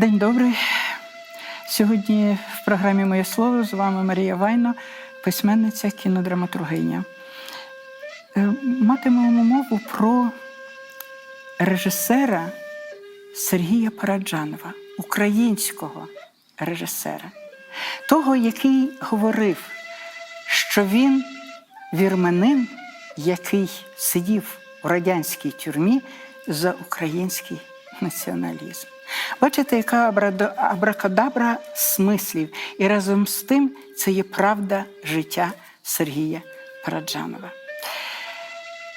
День добрий. Сьогодні в програмі Моє слово з вами Марія Вайно, письменниця, кінодраматургиня. Е, Матимемо мову про режисера Сергія Параджанова, українського режисера, того, який говорив, що він вірменин, який сидів у радянській тюрмі за український націоналізм. Бачите, яка абракадабра смислів, і разом з тим це є правда життя Сергія Параджанова.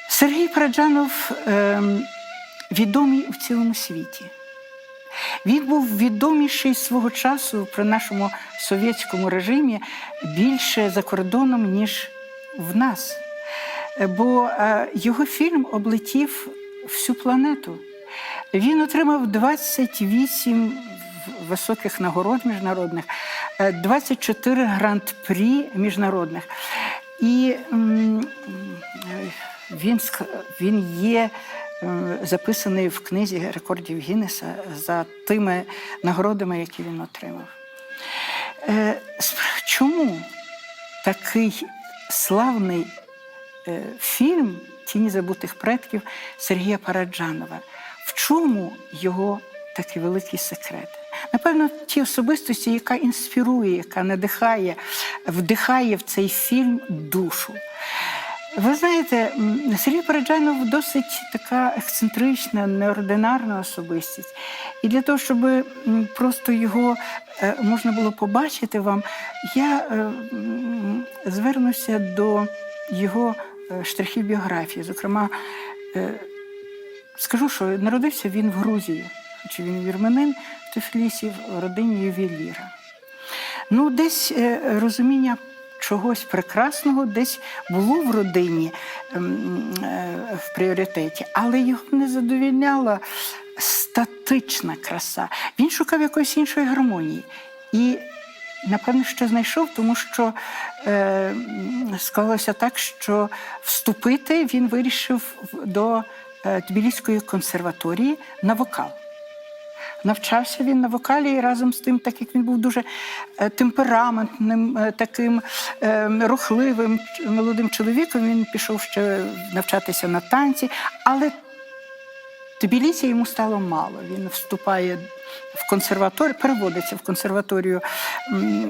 Сергій Параджанов ем, відомий у цілому світі. Він був відоміший свого часу при нашому совєтському режимі більше за кордоном, ніж в нас. Бо е, його фільм облетів всю планету. Він отримав 28 високих нагород міжнародних, е, 24 гранд-прі міжнародних. І е, він, він є е, записаний в книзі рекордів Гіннеса за тими нагородами, які він отримав. Е, Чому такий славний е, фільм Тіні забутих предків Сергія Параджанова? В чому його такий великий секрет? Напевно, ті особистості, яка інспірує, яка надихає, вдихає в цей фільм душу. Ви знаєте, Сергій Параджанов досить така ексцентрична, неординарна особистість. І для того, щоб просто його е, можна було побачити вам, я е, звернуся до його е, штрихів біографії. Зокрема, скажу, що народився він в Грузії, хоч він вірменин в Тифлісі в родині ювеліра. Ну, десь е, розуміння чогось прекрасного десь було в родині ем, е, в пріоритеті, але його не задовільняла статична краса. Він шукав якоїсь іншої гармонії. І Напевно, що знайшов, тому що е, склалося так, що вступити він вирішив до Тбіліської консерваторії на вокал. Навчався він на вокалі і разом з тим, так як він був дуже е, темпераментним, е, таким е, рухливим молодим чоловіком, він пішов ще навчатися на танці, але Тбілісі йому стало мало. Він вступає в консерваторію, переводиться в консерваторію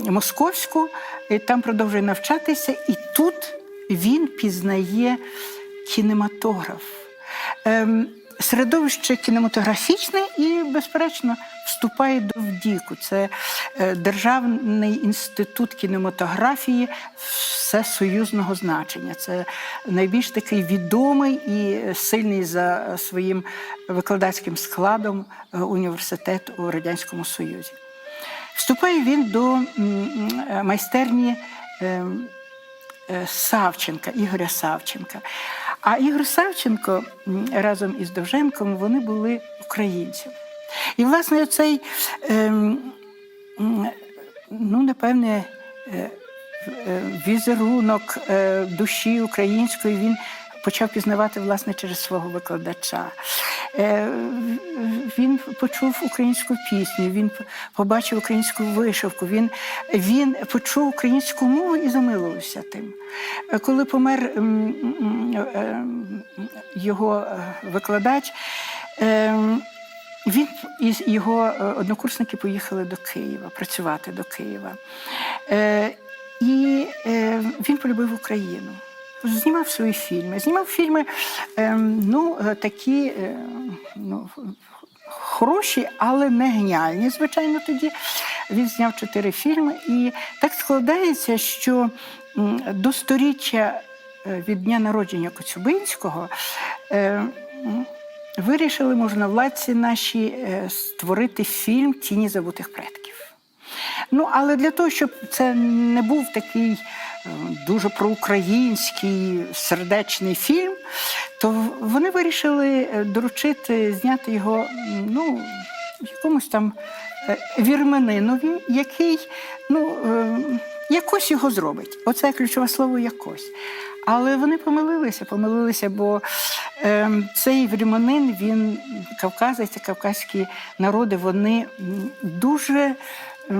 московську, і там продовжує навчатися, і тут він пізнає кінематограф. Ем, Середовище кінематографічне і, безперечно, вступає до ВДІКу. Це е, Державний інститут кінематографії всесоюзного значення. Це найбільш такий відомий і сильний за своїм викладацьким складом е, університет у Радянському Союзі. Вступає він до майстерні ем, е, Савченка, Ігоря Савченка. А Ігор Савченко разом із Довженком вони були українцями. І, власне, цей, ем, ну, напевне, е, е, візерунок е, душі української він почав пізнавати власне через свого викладача. Е, Він почув українську пісню, він побачив українську вишивку, він, він почув українську мову і замилувався тим. Е, Коли помер е, його викладач, він і його однокурсники поїхали до Києва, працювати до Києва. І він полюбив Україну. Знімав свої фільми. Знімав фільми ну, е, такі е, ну, хороші, але не геніальні. Звичайно, тоді він зняв чотири фільми. І так складається, що до сторіччя е, від дня народження Коцюбинського е, вирішили можновладці наші е, створити фільм Тіні забутих предків. Ну, але для того, щоб це не був такий дуже проукраїнський сердечний фільм, то вони вирішили е, доручити зняти його ну, якомусь там е, вірменинові, який ну, е, якось його зробить. Оце ключове слово якось. Але вони помилилися, помилилися, бо е, цей вріманин, він кавказець, кавказькі народи, вони дуже е,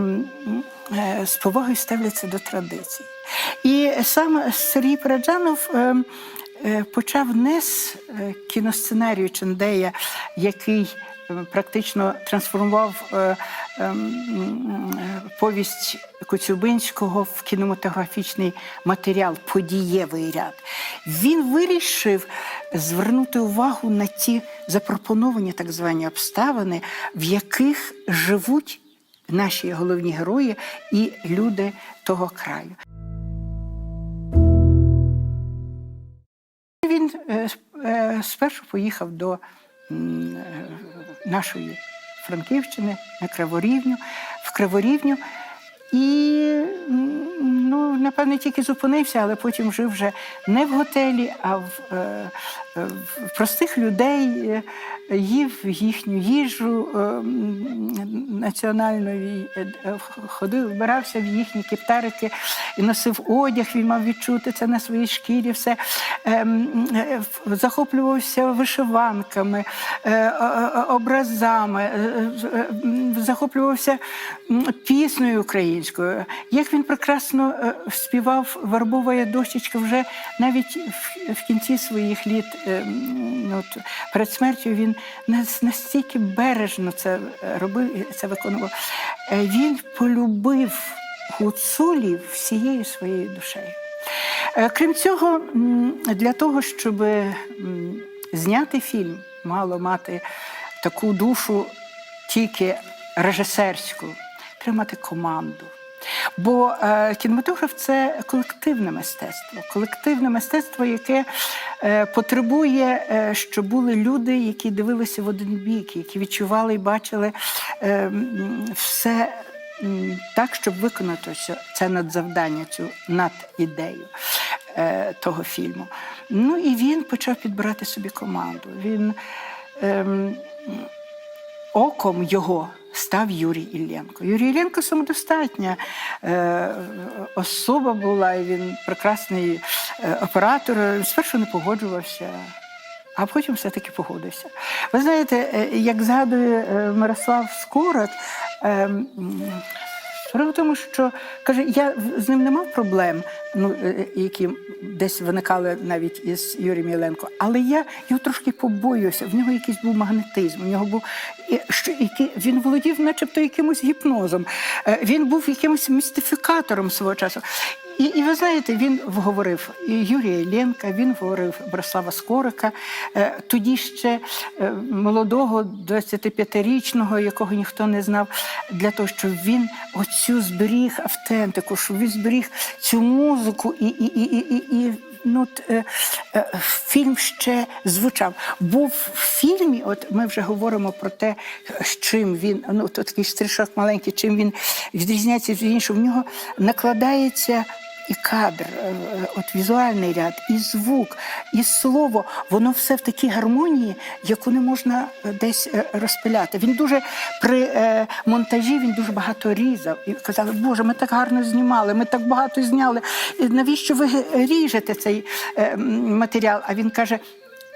з повагою ставляться до традицій. І сам Сергій Параджанов е, е, почав не е, кіносценарію Чендея, який практично трансформував повість Коцюбинського в кінематографічний матеріал, подієвий ряд. Він вирішив звернути увагу на ті запропоновані так звані обставини, в яких живуть наші головні герої і люди того краю. Спершу поїхав до е, нашої Франківщини на Криворівню, в Криворівню. І ну, напевне, тільки зупинився, але потім жив вже не в готелі, а в, е, е, в простих людей, е, їв їхню їжу е, національну, е, е, ходив, вбирався в їхні кептарики і носив одяг, він мав відчути це на своїй шкірі, все Ем, е, захоплювався вишиванками, е, е, е, образами, е, е, захоплювався піснею українською. Як він прекрасно е, співав Вербова дощечка вже навіть в, в кінці своїх літ, е, от, перед смертю він настільки бережно це е, робив, це виконував. Е, Він полюбив гуцулів всією своєю душею. Е, Крім цього, для того, щоб зняти фільм, мало мати таку душу тільки режисерську, треба мати команду. Бо е, кінематограф це колективне мистецтво, колективне мистецтво, яке е, потребує, е, щоб були люди, які дивилися в один бік, які відчували і бачили все так, щоб виконати це надзавдання, цю надідею е, того фільму. Ну і він почав підбирати собі команду. Він ем, оком його став Юрій Іллєнко. Юрій Ілленко самодостатня е, особа була, і він прекрасний е, оператор. Спершу не погоджувався. А потім все-таки погодився. Ви знаєте, е, як згадує е, Мирослав Скорот, е, м, Справа в тому, що каже, я з ним не мав проблем, ну е, які десь виникали навіть із Юрієм Єленко, але я його трошки побоююся. В нього якийсь був магнетизм. У нього був що який він володів, начебто, якимось гіпнозом. Е, Він був якимось містифікатором свого часу. І, і ви знаєте, він говорив Юрія Іллєнка, він говорив Борислава Скорика, е, тоді ще е, молодого, 25-річного, якого ніхто не знав, для того, щоб він оцю зберіг автентику, щоб він зберіг цю музику і, і, і, і, і, ну, е, фільм ще звучав. Бо в фільмі, от ми вже говоримо про те, з чим він, ну то такий стрішок маленький, чим він відрізняється від іншого, в нього накладається. І кадр, е, е, от візуальний ряд, і звук, і слово, воно все в такій гармонії, яку не можна е, десь розпиляти. Він дуже при монтажі він дуже багато різав. І казали, Боже, ми так гарно знімали, ми так багато зняли. Навіщо ви ріжете цей матеріал? А він каже.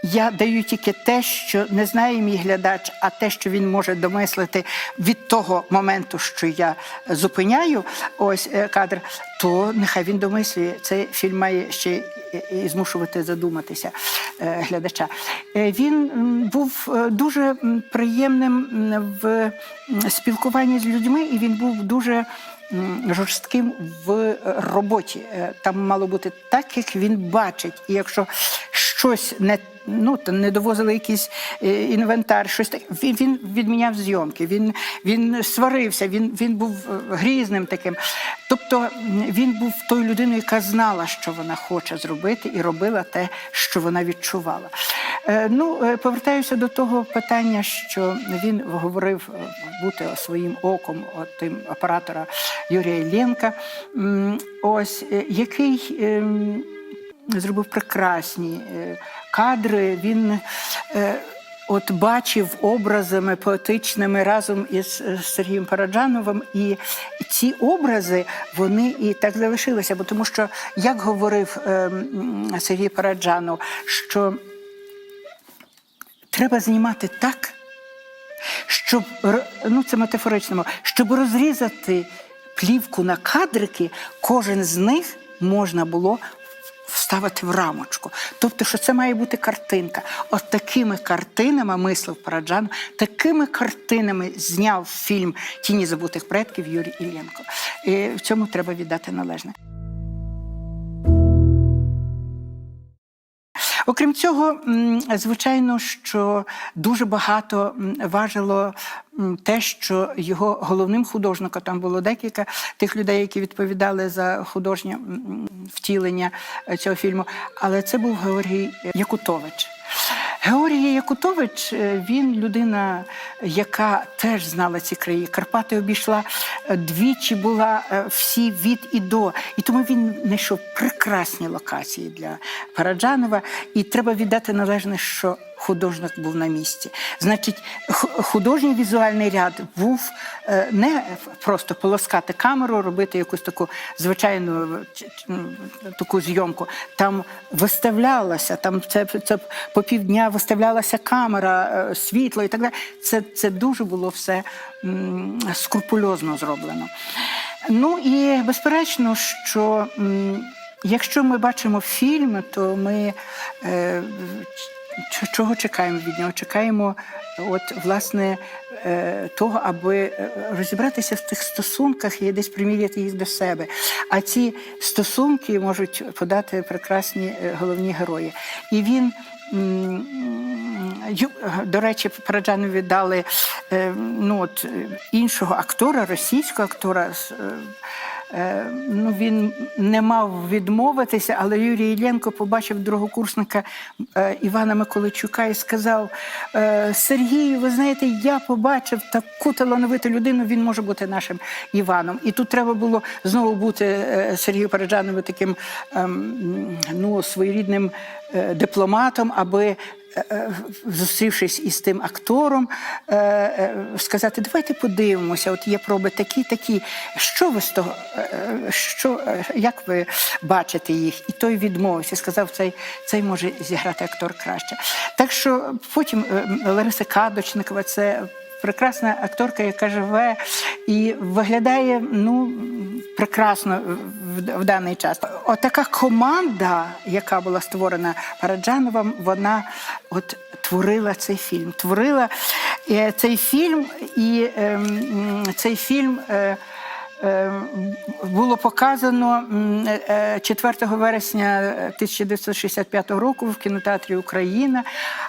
Я даю тільки те, що не знає мій глядач, а те, що він може домислити від того моменту, що я зупиняю ось е, кадр, то нехай він домислює. Цей фільм має ще і змушувати задуматися е, глядача. Е, Він був е, дуже приємним в спілкуванні з людьми, і він був дуже жорстким в е, роботі. Е, Там мало бути так, як він бачить. І якщо щось не ну не довозили якийсь е, інвентар, щось так. Він, він відміняв зйомки, він, він сварився, він, він був е, грізним таким. Тобто він був тою людиною, яка знала, що вона хоче зробити, і робила те, що вона відчувала. Е, ну, повертаюся до того питання, що він говорив бути своїм оком тим оператора Юрія Іллєнка, ось який. Зробив прекрасні е, кадри. Він е, от бачив образами поетичними разом із е, Сергієм Параджановим, і ці образи вони і так залишилися. Бо тому що, як говорив Сергій Параджанов, що треба знімати так, щоб ну це метафорично, щоб розрізати плівку на кадрики, кожен з них можна було вставити в рамочку. Тобто, що це має бути картинка. От такими картинами мислив Параджан, такими картинами зняв фільм Тіні забутих предків Юрій Іллєнко. І в цьому треба віддати належне. Окрім цього, звичайно, що дуже багато важило те, що його головним художником там було декілька тих людей, які відповідали за художнє втілення е, цього фільму. Але це був Георгій Якутович. Георгій Якутович е, він людина, яка теж знала ці краї. Карпати обійшла е, двічі, була е, всі від і до. І тому він знайшов прекрасні локації для Параджанова. І треба віддати належне, що художник був на місці. Значить, художній візуальний ряд був е, не просто полоскати камеру, робити якусь таку звичайну м, таку зйомку. Там виставлялася, там це, це по півдня виставлялася камера, е, світло і так далі. Це, це дуже було все скрупульозно зроблено. Ну і безперечно, що якщо ми бачимо фільм, то ми е, чого чекаємо від нього? Чекаємо, от власне, е, того, аби е, розібратися в тих стосунках і десь приміряти їх до себе. А ці стосунки можуть подати прекрасні е, головні герої. І він. До речі, Параджанові дали ну, от, іншого актора, російського актора. Е, Ну, він не мав відмовитися, але Юрій Іллєнко побачив другокурсника е, Івана Миколайчука і сказав: е, Сергію, ви знаєте, я побачив таку талановиту людину, він може бути нашим Іваном. І тут треба було знову бути Сергію Параджанову таким ем, ну, своєрідним дипломатом, аби зустрівшись із тим актором, е, е, сказати: давайте подивимося, от є проби такі, такі. Що ви з того, е, е, що, е, як ви бачите їх? І той відмовився, сказав, цей, цей може зіграти актор краще. Так що потім е, Лариса Кадочникова, це прекрасна акторка, яка живе і виглядає ну, прекрасно в, даний час. Отака команда, яка була створена Параджановим, вона от творила цей фільм. Творила е, цей фільм, і ем, цей фільм. Е, Е, було показано м, е, 4 вересня 1965 року в кінотеатрі Україна.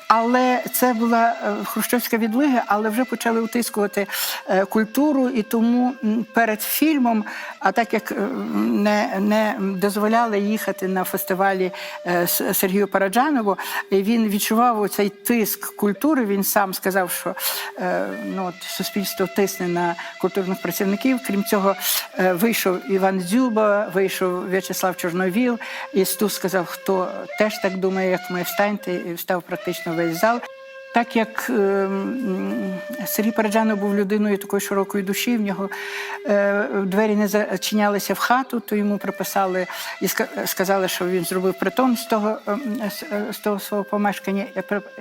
Але це була е, хрущовська відлига, але вже почали утискувати е, культуру, і тому перед фільмом, а так як е, не, не дозволяли їхати на фестивалі е, Сергію Параджанову, він відчував цей тиск культури. Він сам сказав, що е, ну, от, суспільство тисне на культурних працівників. Крім цього, е, вийшов Іван Дзюба, вийшов В'ячеслав Чорновіл, і Стус сказав, хто теж так думає, як ми встаньте, і встав практично весь зал. Так як е, Сергій Параджанов був людиною такої широкої душі, в нього е, двері не зачинялися в хату, то йому приписали і сказали, що він зробив притон з того, ем, е, з того свого помешкання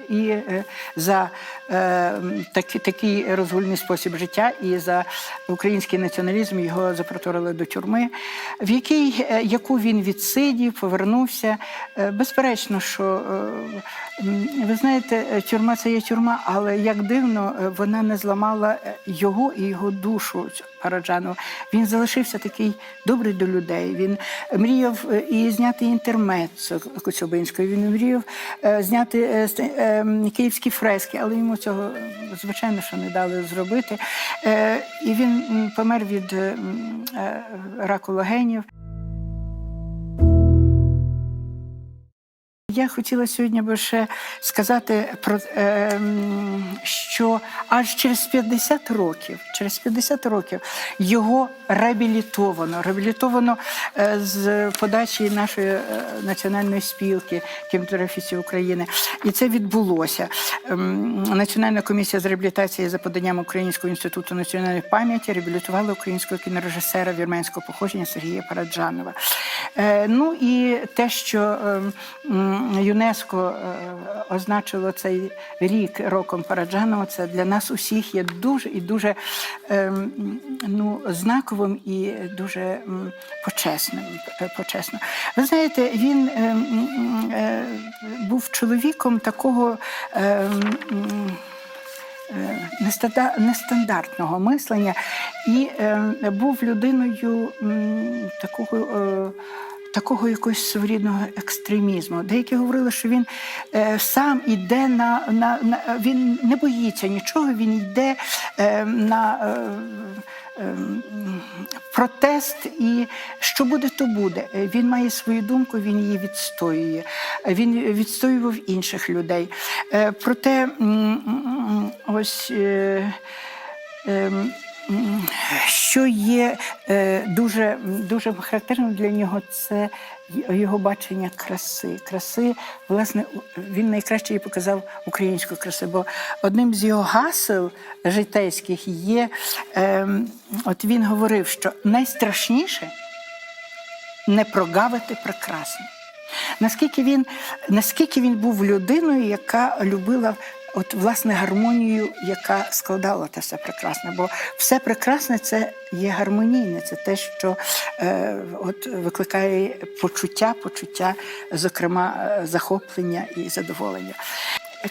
і е, за е, м, такий розгульний спосіб життя, і за український націоналізм його запроторили до тюрми, в якій, яку він відсидів, повернувся. Безперечно, що ви знаєте, тюрма це є тюрма, але як дивно, е, вона не зламала е, його і його душу Параджанова. Він залишився такий добрий до людей. Він мріяв е, і зняти інтермет Коцюбинської. Він мріяв зняти київські фрески, але йому цього звичайно що не дали зробити. І він помер від раку легенів. Я хотіла сьогодні би ще сказати про е, що аж через 50 років, через 50 років його реабілітовано, реабілітовано е, з подачі нашої е, національної спілки кінематографістів України. І це відбулося. Ем, Національна комісія з реабілітації за поданням Українського інституту національної пам'яті реабілітувала українського кінорежисера вірменського походження Сергія Параджанова. Е, Ну і те, що м, ЮНЕСКО е, означило цей рік роком Параджанова, це для нас усіх є дуже і дуже ем, ну, знаковим і дуже почесним. е, почесно. Ви знаєте, він ем, е, був чоловіком такого. ем, нестандартного мислення і е, був людиною м, такого. Е, Такого якогось своєрідного екстремізму. Деякі говорили, що він е, сам іде на, на, на він не боїться нічого, він йде е, на е, е, протест, і що буде, то буде. Е, Він має свою думку, він її відстоює. Е, Він відстоював інших людей. Проте ось. Що є е, дуже, дуже характерним для нього, це його бачення краси. Краси, власне, він найкраще їй показав українську красу, бо одним з його гасел житейських є, ем, от він говорив, що найстрашніше не прогавити прекрасне. Наскільки він, наскільки він був людиною, яка любила от, власне гармонію, яка складала те все прекрасне. Бо все прекрасне це є гармонійне, це те, що е, от, викликає почуття, почуття, зокрема, е, захоплення і задоволення.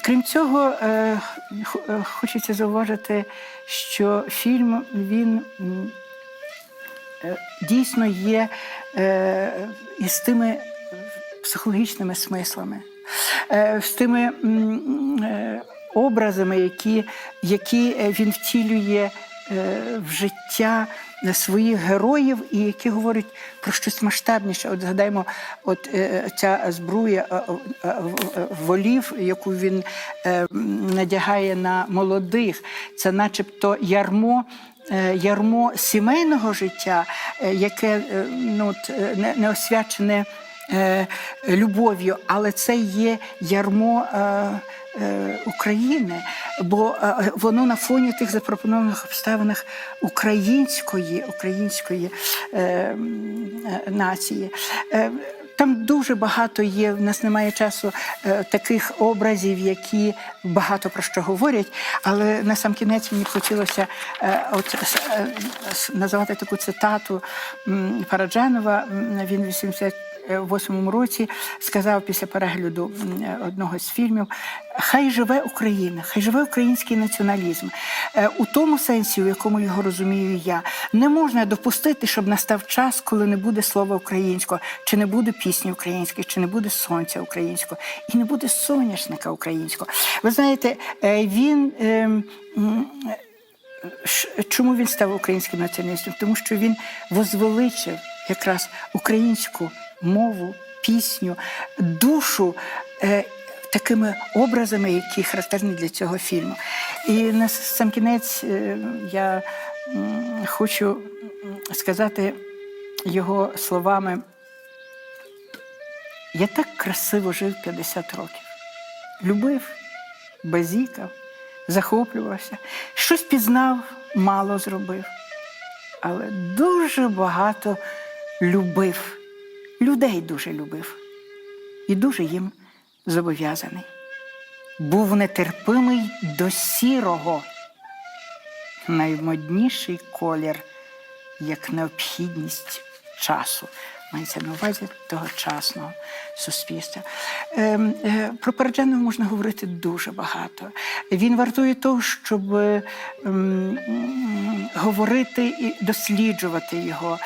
Крім цього, е, е, хочеться зауважити, що фільм він. е, дійсно є із тими психологічними смислами, з тими образами, які, які е, він втілює е, в життя своїх героїв, і які говорять про щось масштабніше. От згадаємо, от е, ця збруя е, е, е, волів, яку він е, надягає на молодих, це начебто ярмо е, ярмо сімейного життя, е, яке е, ну, е, не, не освячене е, любов'ю, але це є ярмо. Е, України, бо е, воно на фоні тих запропонованих обставинах української української е, нації. Там дуже багато є. В нас немає часу таких образів, які багато про що говорять. Але на сам кінець мені б хотілося от називати таку цитату Параджанова. Він 1988 році сказав після перегляду одного з фільмів: Хай живе Україна, хай живе український націоналізм е, у тому сенсі, у якому його розумію я. Не можна допустити, щоб настав час, коли не буде слова українського, чи не буде пісні української, чи не буде сонця українського, і не буде соняшника українського. Ви знаєте, е, він. Ем, чому він став українським націоналістом? Тому що він возвеличив якраз українську мову, пісню, душу е, такими образами, які характерні для цього фільму. І на сам кінець е, я м, хочу сказати його словами. Я так красиво жив 50 років. Любив, базікав, захоплювався, щось пізнав, мало зробив, але дуже багато любив, людей дуже любив і дуже їм зобов'язаний. Був нетерпимий до сірого, наймодніший колір, як необхідність часу. Мається на увазі тогочасного суспільства. Ем, е, Про Параджанова можна говорити дуже багато. Він вартує того, щоб ем, говорити і досліджувати його.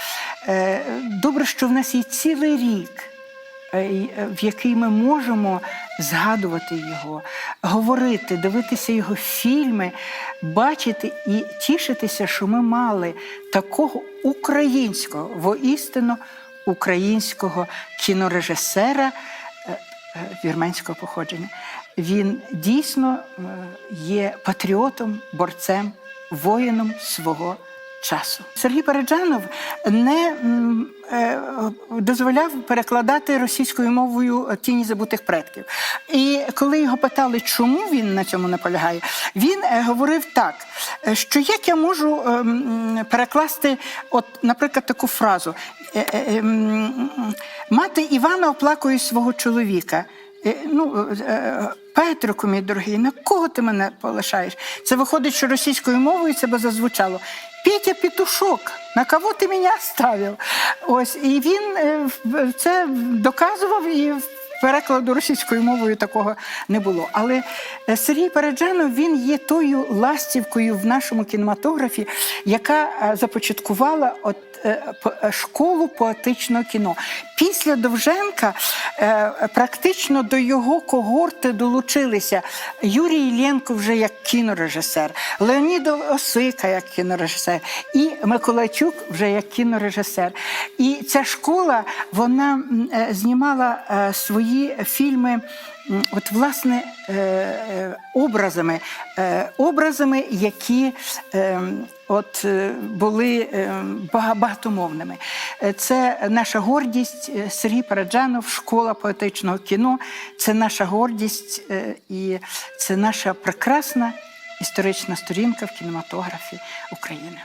Е, Добре, що в нас є цілий рік е, в який ми можемо згадувати його, говорити, дивитися його фільми, бачити і тішитися, що ми мали такого українського, воістину українського кінорежисера, е, е, вірменського походження. Він дійсно е, є патріотом, борцем, воїном свого часу. Сергій Параджанов не дозволяв перекладати російською мовою тіні забутих предків. І коли його питали, чому він на цьому наполягає, він говорив так, що як я можу е, перекласти, от, наприклад, таку фразу. Е, е, е, м, Мати Івана оплакує свого чоловіка. Е, Ну, Петрику, мій дорогий, на кого ти мене полишаєш? Це виходить, що російською мовою це би зазвучало. Петя Петушок, на кого ти мене ставив? Ось, і він це доказував і перекладу російською мовою такого не було. Але е, Сергій Параджанов він є тою ластівкою в нашому кінематографі, яка е, започаткувала от е, школу поетичного кіно. Після Довженка практично до його когорти долучилися Юрій Іллєнко вже як кінорежисер, Леонід Осика як кінорежисер, і Миколайчук вже як кінорежисер. І ця школа вона знімала е, свої фільми. От, власне, е, е, образами, е, образами, які от, були багатомовними. Це наша гордість Сергій Параджанов, школа поетичного кіно. Це наша гордість і це наша прекрасна історична сторінка в кінематографі України.